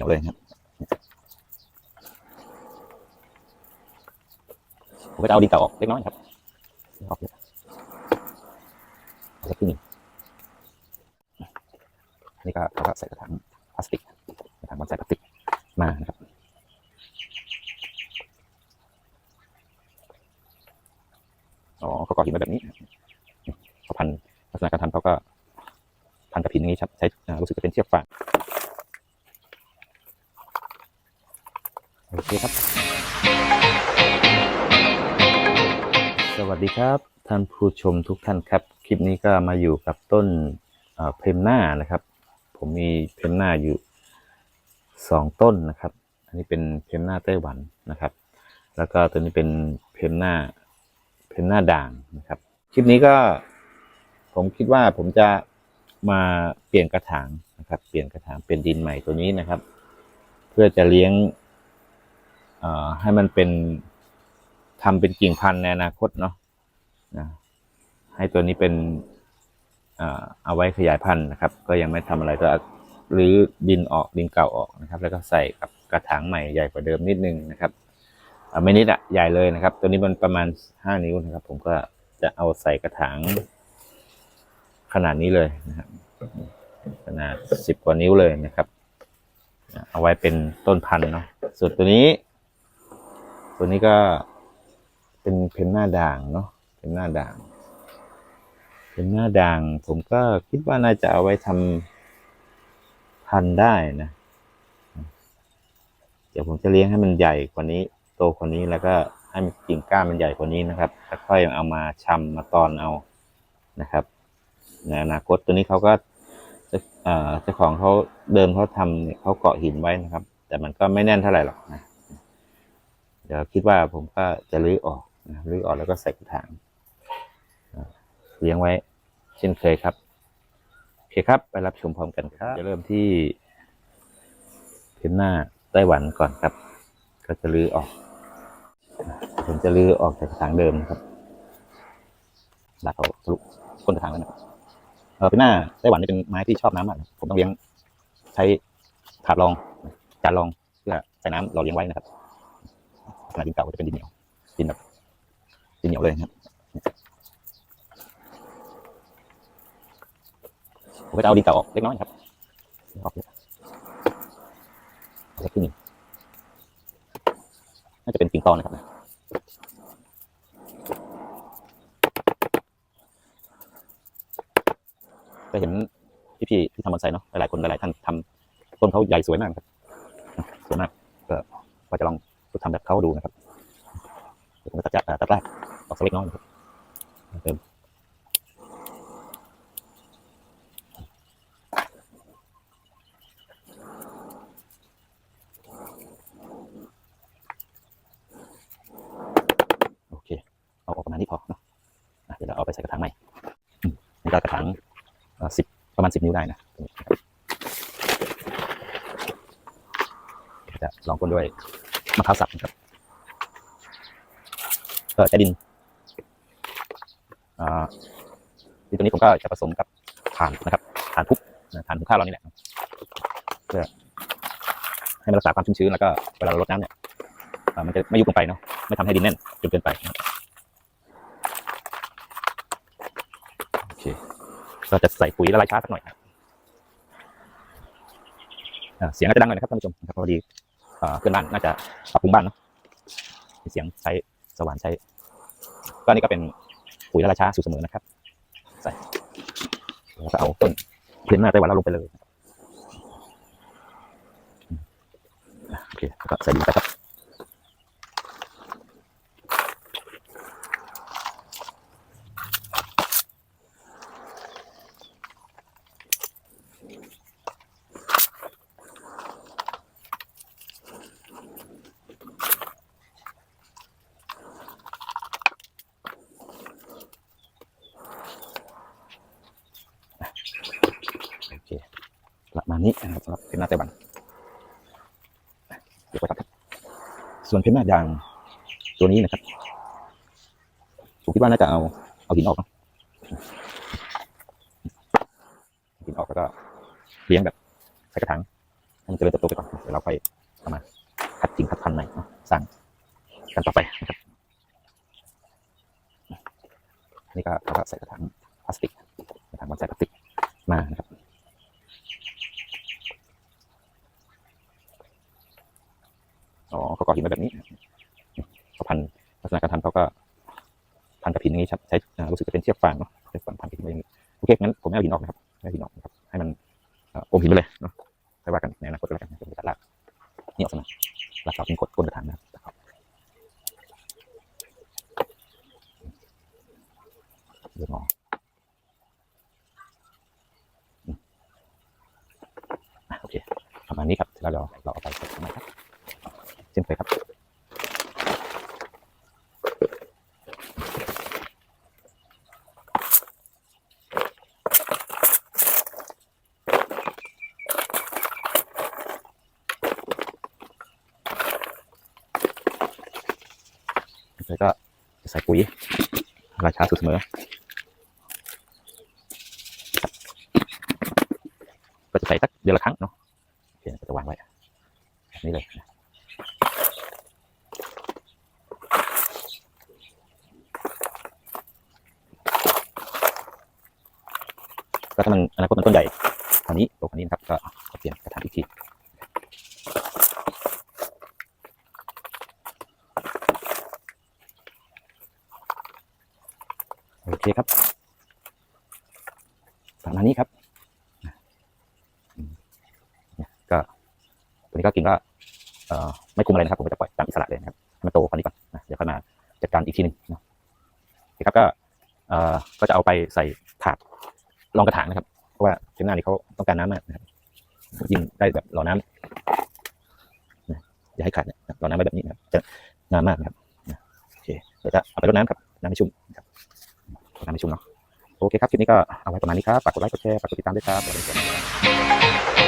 เหนียวเลยครับผมก็จะเอาดินเก่าออกเล็กน้อยครับออกเยอะเอาสักครึ่นึ่นนี้ก็เราก็ใส่กระถางพลาสติกกระถางบอนไซพลาสติกมานะครับอ๋อเขาก่อหินมาแบบนี้เขาพันลักษณะการทำเขาก็พันกับหินอย่างนี้ครับใช้รู้สึกจะเป็นเชือกฟาง โอเคครับ สวัสดีครับ ท่านผู้ชมทุกท่านครับ คลิปนี้ก็มาอยู่กับต้นเอ่อเพมหน้านะครับ ผมมีเพมหน้าอยู่สองต้นนะครับ อันนี้เป็นเพมหน้าไต้หวันนะครับ แล้วก็ตัวนี้เป็นเพมหน้าเพนหน้าด่างนะครับ คลิปนี้ก็ผมคิดว่าผมจะมาเปลี่ยนกระถางนะครับ เปลี่ยนกระถางเป็นดินใหม่ตัวนี้นะครับ เพื่อจะเลี้ยง ให้มันเป็นทำเป็นกิ่งพันธุ์ในอนาคตเนาะนะให้ตัวนี้เป็นเอาไว้ขยายพันธุ์นะครับ ก็ยังไม่ทำอะไรก็หรือดินออกดินเก่าออกนะครับ แล้วก็ใส่กับกระถางใหม่ใหญ่กว่าเดิมนิดนึงนะครับอ่าไม่นิดอะใหญ่เลยนะครับ ตัวนี้มันประมาณห้านิ้วนะครับ ผมก็จะเอาใส่กระถางขนาดนี้เลยนะครับ ขนาดสิบกว่านิ้วเลยนะครับ เอาไว้เป็นต้นพันธุ์เนาะส่วนตัวนี้ ตัวนี้ก็เป็นเพนหน้าด่างเนาะเพนหน้าด่างเพนหน้าด่าง ผมก็คิดว่าน่าจะเอาไว้ทำพันธุ์ได้นะ เดี๋ยวผมจะเลี้ยงให้มันใหญ่กว่านี้ โตกว่านี้แล้วก็ให้มันกิ่งก้านมันใหญ่กว่านี้นะครับแล้วค่อยเอามาชำมาตอนเอานะครับในอนาคตตัวนี้เขาก็จะเอ่อจ้าของเขาเดิมเขาทำเนี่ยเขาเกาะหินไว้นะครับ แต่มันก็ไม่แน่นเท่าไหร่หรอกนะเดี๋ยวคิดว่าผมก็จะรื้อออกนะรื้อออกแล้วก็ใส่กระถางเลี้ยงไว้ เช่นเคยครับโอเคครับ ไปรับชมพร้อมกันครับจะเริ่มที่เพนหน้าไต้หวันก่อนครับ ก็จะรื้อออก ผมจะรื้อออกจากกระถางเดิมครับดักเขาทะลุก้นกระถางแล้วนะครับเออเป็นหน้าไต้หวันนี่เป็นไม้ที่ชอบน้ำมากนะครับผมต้องเลี้ยงใช้ถาดรองจานรองเพื่อใส่น้ำเราเลี้ยงไว้นะครับ ขนาดดินเก่าก็จะเป็นดินเหนียวดินแบบดินเหนียวเลยนะครับผมก็จะเอาดินเก่าออกเล็กน้อยครับออกเยอะเอาสักครึ่นึ่งน่าจะเป็นปิงปองนะครับก็เห็นพี่ๆที่ทำบอนไซเนาะหลายๆคนหลายๆท่านทำต้นเขาใหญ่สวยมากครับสวยมากก็ว่าจะลอง ทำแบบเขาดูนะครับผมจะตัดจะตัดแรกออกสักเล็กน้อยนะครับเติมโอเค เอาออกประมาณนี้พอเนาะเดี๋ยวเราเอาไปใส่กระถางใหม่นี่ก็กระถางสิบประมาณสิบนิ้วได้นะจะลองก้นด้วย มะพร้าวสับนะครับก็ใช้ดินอ่าดินตัวนี้ผมก็จะผสมกับถ่านนะครับถ่านทุบถ่านหุงข้าวเรานี่แหละเพื่อให้มันรักษาความชุ่มชื้นแล้วก็เวลาเรารดน้ำเนี่ยมันจะไม่ยุบลงไปเนาะไม่ทำให้ดินแน่นจนเกินไปนะครับโอเคก็จะใส่ปุ๋ยละลายช้าสักหน่อยครับเสียงอาจจะดังหน่อยนะครับท่านผู้ชมนะครับพอดี เพื่อนบ้านน่าจะปรับปรุงบ้านเนาะมีเสียงใช้สว่านใช้ ก็อันนี่ก็เป็นปุ๋ยละลายช้าสูตรเสมอนะครับ ใส่แล้วก็เอาต้นเพียนหน้าไต้หวันเราลงไปเลยโอเคก็ใส่ดินไปครับ โอเคประมาณ นี้นะครับสำหรับเพนหน้าไต้หวันเดี๋ยวไปครับส่วนเพนหน้ายางตัวนี้นะครับผมคิดว่าน่าจะเอาเอาหินออกเนาะหินออกแล้วก็เลี้ยงแบบใส่กระถางให้มันเจริญเติบโตไปก่อนเดี๋ยวเราค่อยเอามาคัดจริงคัดพันธุ์ใหม่นะสร้างกันต่อไปนะครับนนี้ก็เราก็ใส่กระถางพลาสติกกระถางบอนไซพลาสติกมานะครับอ๋อเขา ก่อหินมาแบบนี้เขาพันลักษณะการทำเขาก็พันกับหินอย่างนี้ใช้รู้สึกจะเป็นเชือกฟางเนาะเชือกฟางพันกับหินไว้อย่างนี้โอเคงั้นผมไม่เอาหินออกนะครับไม่เอาหินออกนะครับให้มันอมหินไปเลยเนาะค่อยว่ากันในอนาคตก็แล้วกันนะผมจะตัดรากนี่ออกซะหน่อยรากเสาเป็นกดก้นกระถางนะครับเรื่องงออืมอะโอเคประมาณนี้ครับแล้วเราเราเอาไปใส่ข้างในครับ เช่นเคยครับ แล้วก็ใส่ปุ๋ยราชาสุดเสมอ ก็จะใส่สักเดือนละครั้งเนาะโอเคก็จะวางไว้แบบนี้เลยนะ ก็ถ้ามันอนาคตมันต้นใหญ่เท่านี้ตกว่านี้นะครับก็เปลี่ยนกระถางอีกทีโอเคครับประมาณนี้ครับก็ตัวนี้ก็กิ่งก็ไม่คุมอะไรนะครับผมก็จะปล่อยตามอิสระเลยนะครับให้มันโตกว่านี้ก่อนนะเดี๋ยวค่อยมาจัดการอีกทีหนึ่งนะโอเคครับก็เอ่อก็จะเอาไปใส่ถาด รองกระถางนะครับ เพราะว่าเทมหน้านี้เขาต้องการน้ำมากนะครับยิ่งได้แบบหลอน้ำนะอย่าให้ขาดนะหล่อน้ำไว้แบบนี้นะครับจะงามมากนะครับนะโอเคเดี๋ยวจะเอาไปรดน้ำครับน้ำไม่ชุ่มครับน้ำไม่ชุ่มเนาะโอเคครับคลิปนี้ก็เอาไว้ประมาณนี้ครับฝากกดไลค์กดแชร์ฝากกดติดตามด้วยครับ